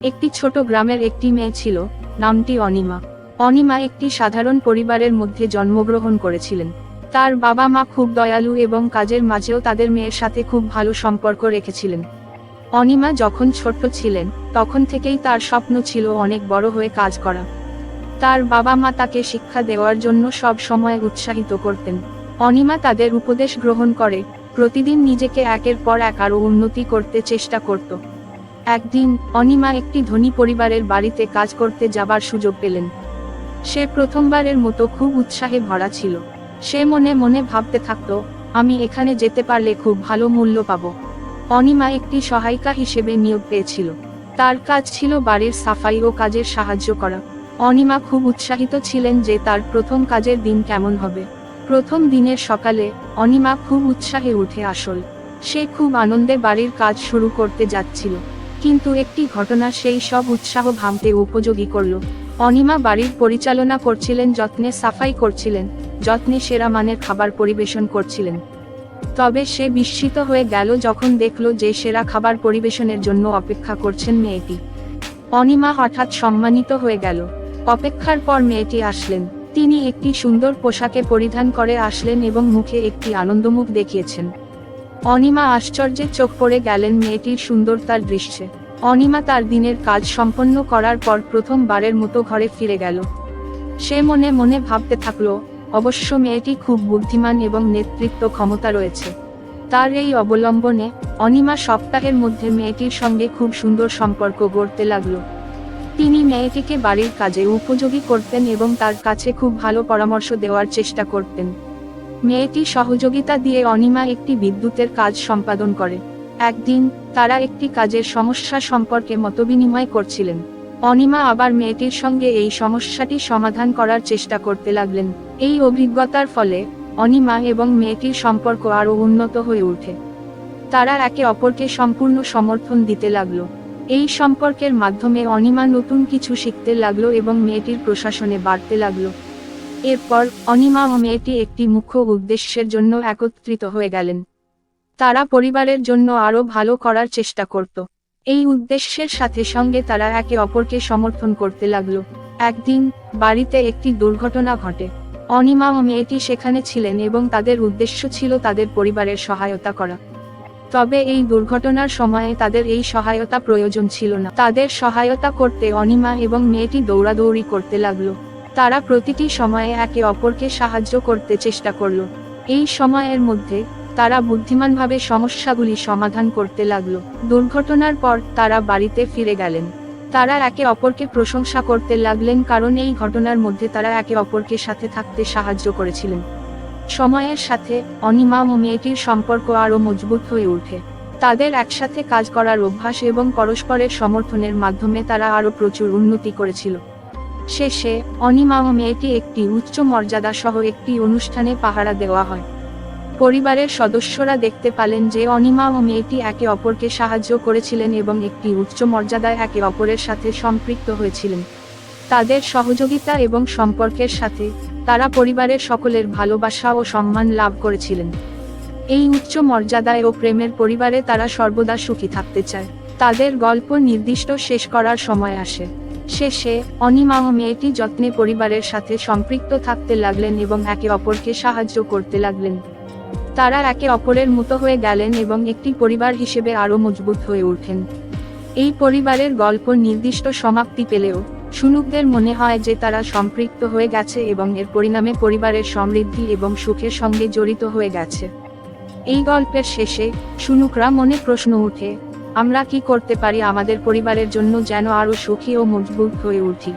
একটি ছোট গ্রামের একটি মেয়ে ছিল, নামটি অনিমা। অনিমা একটি সাধারণ পরিবারের মধ্যে জন্মগ্রহণ করেছিলেন। তার বাবা মা খুব দয়ালু এবং কাজের মাঝেও তাদের মেয়ের সাথে খুব ভালো সম্পর্ক রেখেছিলেন। অনিমা যখন ছোট্ট ছিলেন, তখন থেকেই তার স্বপ্ন ছিল অনেক বড় হয়ে কাজ করা। তার বাবা মা তাকে শিক্ষা দেওয়ার জন্য সব সময় উৎসাহিত করতেন। অনিমা তাদের উপদেশ গ্রহণ করে, প্রতিদিন নিজেকে একের পর এক আরও উন্নতি করতে চেষ্টা করত। একদিন অনিমা একটি ধনী পরিবারের বাড়িতে কাজ করতে যাবার সুযোগ পেলেন। সে প্রথমবারের মতো খুব উৎসাহে ভরা ছিল। সে মনে মনে ভাবতে থাকত, আমি এখানে যেতে পারলে খুব ভালো মূল্য পাব। অনিমা একটি সহায়িকা হিসেবে নিয়োগ পেয়েছিল। তার কাজ ছিল বাড়ির সাফাই ও কাজের সাহায্য করা। অনিমা খুব উৎসাহিত ছিলেন যে তার প্রথম কাজের দিন কেমন হবে। প্রথম দিনের সকালে অনিমা খুব উৎসাহে উঠে আসল। সে খুব আনন্দে বাড়ির কাজ শুরু করতে যাচ্ছিল। কিন্তু একটি ঘটনা সেই সব উৎসাহ ভাঙতে উপযোগী করল। অনিমা বাড়ির পরিচালনা করছিলেন, যত্নে সাফাই করছিলেন, যত্নে সেরা মানের খাবার পরিবেশন করছিলেন। তবে সে বিস্মিত হয়ে গেল যখন দেখল যে সেরা খাবার পরিবেশনের জন্য অপেক্ষা করছেন মেয়েটি। অনিমা হঠাৎ সম্মানিত হয়ে গেল। অপেক্ষার পর মেয়েটি আসলেন। তিনি একটি সুন্দর পোশাকে পরিধান করে আসলেন এবং মুখে একটি আনন্দমুখ দেখিয়েছেন। অনিমা আশ্চর্যে চোখ পড়ে গেলেন মেয়েটির সুন্দরতার দৃশ্যে। অনিমা তার দিনের কাজ সম্পন্ন করার পর প্রথমবারের মতো ঘরে ফিরে গেল। সে মনে মনে ভাবতে থাকল, অবশ্য মেয়েটি খুব বুদ্ধিমান এবং নেতৃত্ব ক্ষমতা রয়েছে। তার এই অবলম্বনে অনিমা সপ্তাহের মধ্যে মেয়েটির সঙ্গে খুব সুন্দর সম্পর্ক গড়তে লাগল। তিনি মেয়েটিকে বাড়ির কাজে উপযোগী করতেন এবং তার কাছে খুব ভালো পরামর্শ দেওয়ার চেষ্টা করতেন। মেয়েটি সহযোগিতা দিয়ে অনিমা একটি বিদ্যুতের কাজ সম্পাদন করে। একদিন, তারা একটি কাজের সমস্যা সম্পর্কে মতবিনিময় করছিলেন। অনিমা আবার মেয়েটির সঙ্গে এই সমস্যাটি সমাধান করার চেষ্টা করতে লাগলেন। এই অভিজ্ঞতার ফলে, অনিমা এবং মেয়েটির সম্পর্ক আরও উন্নত হয়ে ওঠে। তারা একে অপরকে সম্পূর্ণ সমর্থন দিতে লাগল। এই সম্পর্কের মাধ্যমে অনিমা নতুন কিছু শিখতে লাগল এবং মেয়েটির প্রশাসনে বাড়তে লাগল। এরপর অনিমা ও মেয়েটি একটি মুখ্য উদ্দেশ্যের জন্য একত্রিত হয়ে গেলেন। তারা পরিবারের জন্য আরও ভালো করার চেষ্টা করত। এই উদ্দেশ্যের সাথে সঙ্গে তারা একে অপরকে সমর্থন করতে লাগল। একদিন, বাড়িতে একটি দুর্ঘটনা ঘটে। অনিমা ও মেয়েটি সেখানে ছিলেন এবং তাদের উদ্দেশ্য ছিল তাদের পরিবারের সহায়তা করা। তবে এই দুর্ঘটনার সময়ে তাদের এই সহায়তা প্রয়োজন ছিল না। তাদের সহায়তা করতে অনিমা এবং মেয়েটি দৌড়াদৌড়ি করতে লাগল। তারা প্রতিটি সময়ে একে অপরকে সাহায্য করতে চেষ্টা করল। এই সময়ের মধ্যে, তারা বুদ্ধিমানভাবে সমস্যাগুলি সমাধান করতে লাগল। দুর্ঘটনার পর, তারা বাড়িতে ফিরে গেলেন। তারা একে অপরকে প্রশংসা করতে লাগলেন কারণ এই ঘটনার মধ্যে তারা একে অপরকে সাথে থাকতে সাহায্য করেছিলেন। সময়ের সাথে, অনিমা ও মেয়েটির সম্পর্ক আরও মজবুত হয়ে ওঠে। তাদের একসাথে কাজ করার অভ্যাস এবং পরস্পরের সমর্থনের মাধ্যমে তারা আরও প্রচুর উন্নতি করেছিল। শেষে অনিমা ও মেয়েটি একটি উচ্চ মর্যাদা সহ একটি অনুষ্ঠানে পাহারা দেওয়া হয়। পরিবারের সদস্যরা দেখতে পালেন যে অনিমা ও মেয়েটি একে অপরকে সাহায্য করেছিলেন এবং একটি উচ্চ মর্যাদায় একে অপরের সাথে সম্পৃক্ত হয়েছিলেন। তাদের সহযোগিতা এবং সম্পর্কের সাথে তারা পরিবারের সকলের ভালোবাসা ও সম্মান লাভ করেছিলেন। এই উচ্চ মর্যাদায় ও প্রেমের পরিবারে তারা সর্বদা সুখী থাকতে চায়। তাদের গল্প নির্দিষ্ট শেষ করার সময় আসে। শেষে অনিমা ও মেয়েটি যত্নে পরিবারের সাথে সম্পৃক্ত থাকতে লাগলেন এবং একে অপরকে সাহায্য করতে লাগলেন। তারা একে অপরের মতো হয়ে গেলেন এবং একটি পরিবার হিসেবে আরও মজবুত হয়ে ওঠেন। এই পরিবারের গল্প নির্দিষ্ট সমাপ্তি পেলেও শুনুকদের মনে হয় যে তারা সম্পৃক্ত হয়ে গেছে এবং এর পরিণামে পরিবারের সমৃদ্ধি এবং সুখের সঙ্গে জড়িত হয়ে গেছে। এই গল্পের শেষে শুনুকরা মনে প্রশ্ন উঠে আমরা কি করতে পারি আমাদের পরিবারের জন্য যেন আরও সুখী ও মজবুত হয়ে উঠি?